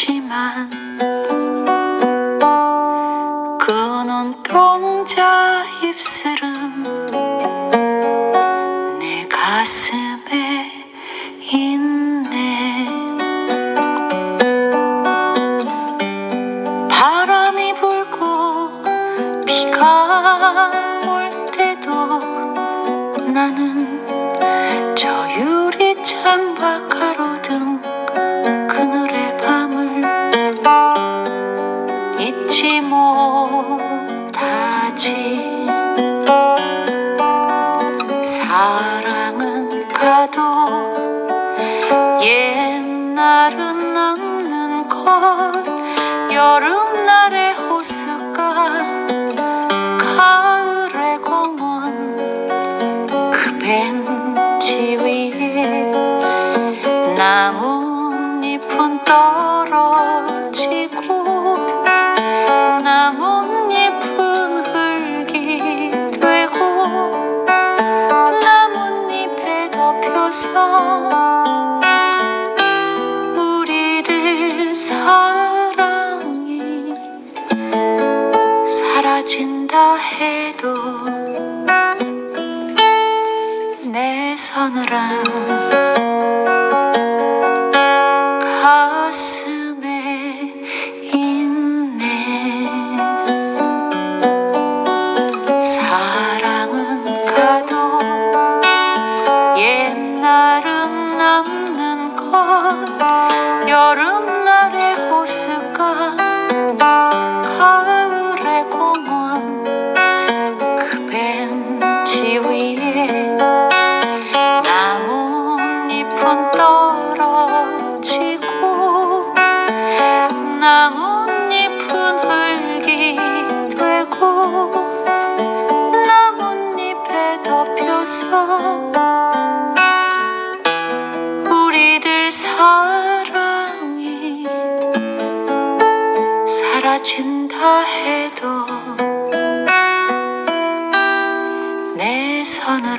없지만 그 눈동자 입술은 내 가슴에 있네. 바람이 불고 비가 올 때도 나는 못하지. 사랑은 가도 옛날은 남는 것. 여름날의 호수가 가을의 공원. 그 벤치 위에 나뭇 사라진다 해도 내 서늘한 가슴에 있네. 사랑은 가도 옛날은 남는 것 여름 덮여서 우리들 사랑이 사라진다 해도 내 서늘